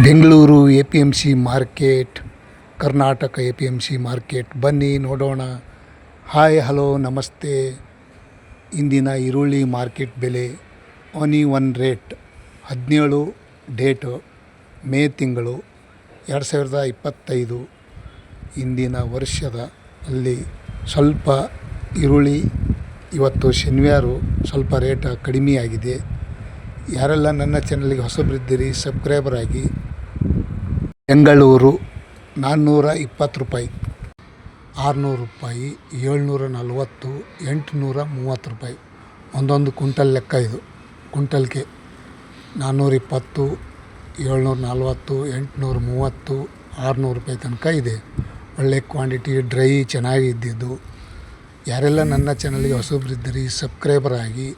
Bengaluru A P M C market, Karnataka A P M C market. ಬನ್ನಿ, ನೋಡೋಣ. Hi, hello, ನಮಸ್ತೆ. ಇಂದಿನ ಈರುಳ್ಳಿ ಮಾರ್ಕೆಟ್ ಬೆಲೆ ಒನಿ ಒನ್ ರೇಟ್. ಹದಿನೇಳು ಡೇಟು ಮೇ ತಿಂಗಳು ಎರಡು ಸಾವಿರದ ಇಪ್ಪತ್ತೈದು. ಇಂದಿನ ವರ್ಷದ ಅಲ್ಲಿ ಸ್ವಲ್ಪ ಈರುಳ್ಳಿ ಇವತ್ತು ಶನಿವಾರ ಸ್ವಲ್ಪ ರೇಟ್ ಕಡಿಮೆಯಾಗಿದೆ. ಯಾರೆಲ್ಲ ನನ್ನ ಚಾನಲ್ಗೆ ಹೊಸಬರಿದ್ದೀರಿ ಸಬ್ಸ್ಕ್ರೈಬರ್ ಆಗಿ ಬೆಂಗಳೂರು ನಾನ್ನೂರ ಇಪ್ಪತ್ತು ರೂಪಾಯಿ, ಆರುನೂರು ರೂಪಾಯಿ, ಏಳ್ನೂರ ನಲವತ್ತು, ಎಂಟುನೂರ ಮೂವತ್ತು ರೂಪಾಯಿ. ಒಂದೊಂದು ಕುಂಟಲ್ ಲೆಕ್ಕ ಇದು. ಕುಂಟಲ್ಗೆ ನಾನ್ನೂರ ಇಪ್ಪತ್ತು, ಏಳ್ನೂರ ನಲ್ವತ್ತು, ಎಂಟುನೂರ ಮೂವತ್ತು, ಆರುನೂರು ರೂಪಾಯಿ ತನಕ ಇದೆ. ಒಳ್ಳೆ ಕ್ವಾಂಟಿಟಿ, ಡ್ರೈ, ಚೆನ್ನಾಗಿ ಇದ್ದಿದ್ದು. ಯಾರೆಲ್ಲ ನನ್ನ ಚಾನಲ್ಗೆ ಹೊಸಬ್ರಿದ್ದೀರಿ, ಸಬ್ಸ್ಕ್ರೈಬರ್ ಆಗಿ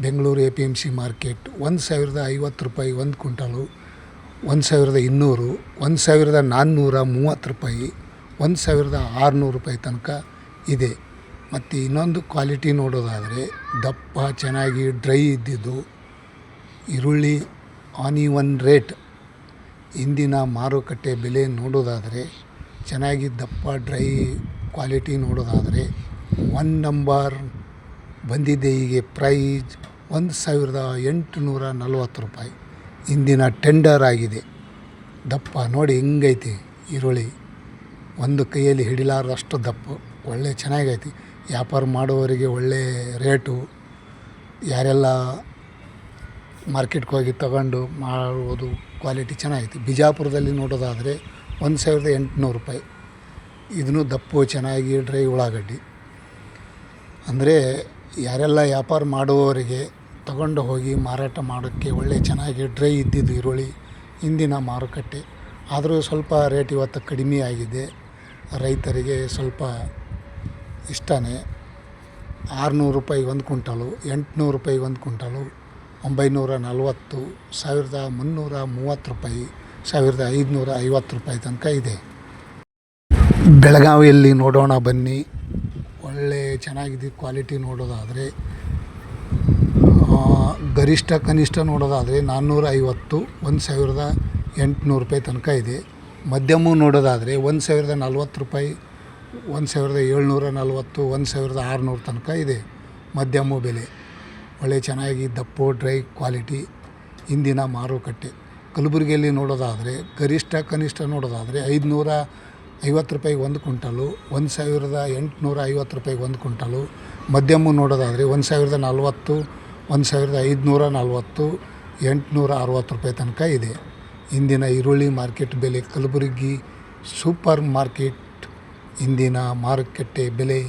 Bengaluru A P M C market ಒಂದು ಸಾವಿರದ ಐವತ್ತು ರೂಪಾಯಿ ಒಂದು ಕುಂಟಲು ಒಂದು ಸಾವಿರದ ಇನ್ನೂರು, ಒಂದು ಸಾವಿರದ ನಾನ್ನೂರ ಮೂವತ್ತು ರೂಪಾಯಿ, ಒಂದು ಸಾವಿರದ ಆರುನೂರು ರೂಪಾಯಿ ತನಕ ಇದೆ. ಮತ್ತು ಇನ್ನೊಂದು ಕ್ವಾಲಿಟಿ ನೋಡೋದಾದರೆ ದಪ್ಪ, ಚೆನ್ನಾಗಿ ಡ್ರೈ ಇದ್ದಿದ್ದು ಈರುಳ್ಳಿ ಆನ್ ಒನ್ ರೇಟ್. ಇಂದಿನ ಮಾರುಕಟ್ಟೆ ಬೆಲೆ ನೋಡೋದಾದರೆ ಚೆನ್ನಾಗಿ ದಪ್ಪ, ಡ್ರೈ ಕ್ವಾಲಿಟಿ ನೋಡೋದಾದರೆ ಒನ್ ನಂಬರ್ ಬಂದಿದೆ. ಹೀಗೆ ಪ್ರೈಸ್ ಒಂದು ಸಾವಿರದ ಎಂಟುನೂರ ನಲ್ವತ್ತು ರೂಪಾಯಿ. ಇಂದಿನ ಟೆಂಡರ್ ಆಗಿದೆ. ದಪ್ಪ ನೋಡಿ ಹೆಂಗೈತಿ ಈರುಳ್ಳಿ. ಒಂದು ಕೈಯಲ್ಲಿ ಹಿಡಿಲಾರದಷ್ಟು ದಪ್ಪ. ಒಳ್ಳೆ ಚೆನ್ನಾಗೈತಿ. ವ್ಯಾಪಾರ ಮಾಡುವವರಿಗೆ ಒಳ್ಳೆ ರೇಟು. ಯಾರೆಲ್ಲ ಮಾರ್ಕೆಟ್ಗೆ ಹೋಗಿ ತಗೊಂಡು ಮಾಡುವುದು ಕ್ವಾಲಿಟಿ ಚೆನ್ನಾಗೈತಿ. ಬಿಜಾಪುರದಲ್ಲಿ ನೋಡೋದಾದರೆ ಒಂದು ಸಾವಿರದ ಎಂಟುನೂರು ರೂಪಾಯಿ. ಇದನ್ನು ದಪ್ಪು, ಚೆನ್ನಾಗಿ ಡ್ರೈ ಉಳ್ಳಾಗಡ್ಡಿ. ಅಂದರೆ ಯಾರೆಲ್ಲ ವ್ಯಾಪಾರ ಮಾಡುವವರಿಗೆ ತಗೊಂಡು ಹೋಗಿ ಮಾರಾಟ ಮಾಡೋಕ್ಕೆ ಒಳ್ಳೆ ಚೆನ್ನಾಗಿ ಡ್ರೈ ಇದ್ದಿದ್ದು ಈರುಳ್ಳಿ, ಇಂದಿನ ಮಾರುಕಟ್ಟೆ. ಆದರೂ ಸ್ವಲ್ಪ ರೇಟ್ ಇವತ್ತು ಕಡಿಮೆ ಆಗಿದೆ. ರೈತರಿಗೆ ಸ್ವಲ್ಪ ಇಷ್ಟನೇ. ಆರುನೂರು ರೂಪಾಯಿ ಒಂದು ಕುಂಟಲು ಎಂಟುನೂರು ರೂಪಾಯಿ ಒಂದು ಕುಂಟಲು ಒಂಬೈನೂರ ನಲ್ವತ್ತು, ಸಾವಿರದ ಮುನ್ನೂರ ಮೂವತ್ತು ರೂಪಾಯಿ, ಸಾವಿರದ ಐದುನೂರ ಐವತ್ತು ರೂಪಾಯಿ ತನಕ ಇದೆ. ಬೆಳಗಾವಿಯಲ್ಲಿ ನೋಡೋಣ ಬನ್ನಿ. ಒಳ್ಳೆ ಚೆನ್ನಾಗಿದೆ ಕ್ವಾಲಿಟಿ ನೋಡೋದಾದರೆ. ಗರಿಷ್ಠ ಕನಿಷ್ಠ ನೋಡೋದಾದರೆ ನಾನ್ನೂರ ಐವತ್ತು ಒಂದು ಸಾವಿರದ ಎಂಟುನೂರು ರೂಪಾಯಿ ತನಕ ಇದೆ. ಮಧ್ಯಮ ನೋಡೋದಾದರೆ ಒಂದು ಸಾವಿರದ ನಲ್ವತ್ತು ರೂಪಾಯಿ ಒಂದು ಸಾವಿರದ ಏಳ್ನೂರ ನಲ್ವತ್ತು ಒಂದು ಸಾವಿರದ ಆರುನೂರು ತನಕ ಇದೆ ಮಧ್ಯಮ ಬೆಲೆ. ಒಳ್ಳೆ ಚೆನ್ನಾಗಿ ದಪ್ಪು, ಡ್ರೈ ಕ್ವಾಲಿಟಿ, ಇಂದಿನ ಮಾರುಕಟ್ಟೆ. ಕಲಬುರಗಿಯಲ್ಲಿ ನೋಡೋದಾದರೆ ಗರಿಷ್ಠ ಕನಿಷ್ಠ ನೋಡೋದಾದರೆ ಐದುನೂರ ಐವತ್ತು ರೂಪಾಯಿಗೆ ಒಂದು ಕುಂಟಲು ಒಂದು ಸಾವಿರದ ಎಂಟುನೂರ ಐವತ್ತು ರೂಪಾಯಿಗೆ ಒಂದು ಕುಂಟಲು ಮಧ್ಯಮ ನೋಡೋದಾದರೆ ಒಂದು ಸಾವಿರದ ನಲ್ವತ್ತು ಒಂದು ಸಾವಿರದ ಐದುನೂರ ನಲ್ವತ್ತು, ಎಂಟುನೂರ ಅರವತ್ತು ರೂಪಾಯಿ ತನಕ ಇದೆ. ಇಂದಿನ ಈರುಳ್ಳಿ ಮಾರ್ಕೆಟ್ ಬೆಲೆ ಕಲಬುರಗಿ ಸೂಪರ್ ಮಾರ್ಕೆಟ್ ಇಂದಿನ ಮಾರುಕಟ್ಟೆ ಬೆಲೆ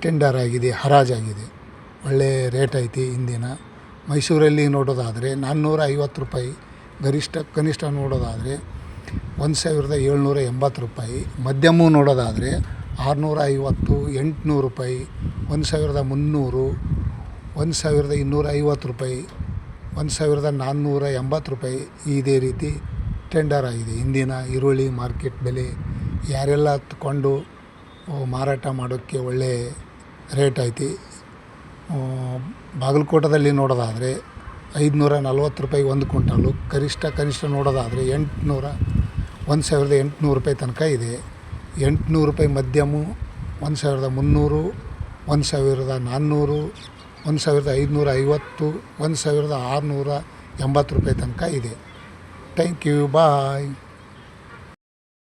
ಟೆಂಡರ್ ಆಗಿದೆ, ಹರಾಜಾಗಿದೆ. ಒಳ್ಳೆ ರೇಟ್ ಐತಿ ಇಂದಿನ. ಮೈಸೂರಲ್ಲಿ ನೋಡೋದಾದರೆ ನಾನ್ನೂರ ಐವತ್ತು ರೂಪಾಯಿ, ಗರಿಷ್ಠ ಕನಿಷ್ಠ ನೋಡೋದಾದರೆ ಒಂದು ಸಾವಿರದ ಏಳ್ನೂರ ಎಂಬತ್ತು ರೂಪಾಯಿ. ಮಧ್ಯಮ ನೋಡೋದಾದರೆ ಆರುನೂರ ಐವತ್ತು ಎಂಟುನೂರು ರೂಪಾಯಿ, ಒಂದು ಸಾವಿರದ ಮುನ್ನೂರು ಒಂದು ಸಾವಿರದ ಇನ್ನೂರ ಐವತ್ತು ರೂಪಾಯಿ, ಒಂದು ಸಾವಿರದ ನಾನ್ನೂರ ಎಂಬತ್ತು ರೂಪಾಯಿ ಇದೇ ರೀತಿ ಟೆಂಡರ್ ಆಗಿದೆ. ಇಂದಿನ ಈರುಳ್ಳಿ ಮಾರ್ಕೆಟ್ ಬೆಲೆ ಯಾರೆಲ್ಲ ತಗೊಂಡು ಮಾರಾಟ ಮಾಡೋಕ್ಕೆ ಒಳ್ಳೆ ರೇಟ್ ಐತಿ ಬಾಗಲಕೋಟದಲ್ಲಿ ನೋಡೋದಾದರೆ ಐದುನೂರ ನಲ್ವತ್ತು ರೂಪಾಯಿ ಒಂದು ಕ್ವಿಂಟಲು, ಕನಿಷ್ಠ ಕನಿಷ್ಠ ನೋಡೋದಾದರೆ ಎಂಟುನೂರ, ಒಂದು ಸಾವಿರದ ಎಂಟುನೂರು ರೂಪಾಯಿ ತನಕ ಇದೆ. ಎಂಟುನೂರು ರೂಪಾಯಿ ಮಧ್ಯಮು ಒಂದು ಸಾವಿರದ ಮುನ್ನೂರು, ಒಂದು ಸಾವಿರದ ನಾನ್ನೂರು ಒಂದು ಸಾವಿರದ ಐದುನೂರ ಐವತ್ತು ಒಂದು ಸಾವಿರದ ಆರುನೂರ ಎಂಬತ್ತು ರೂಪಾಯಿ ತನಕ ಇದೆ. Thank you bye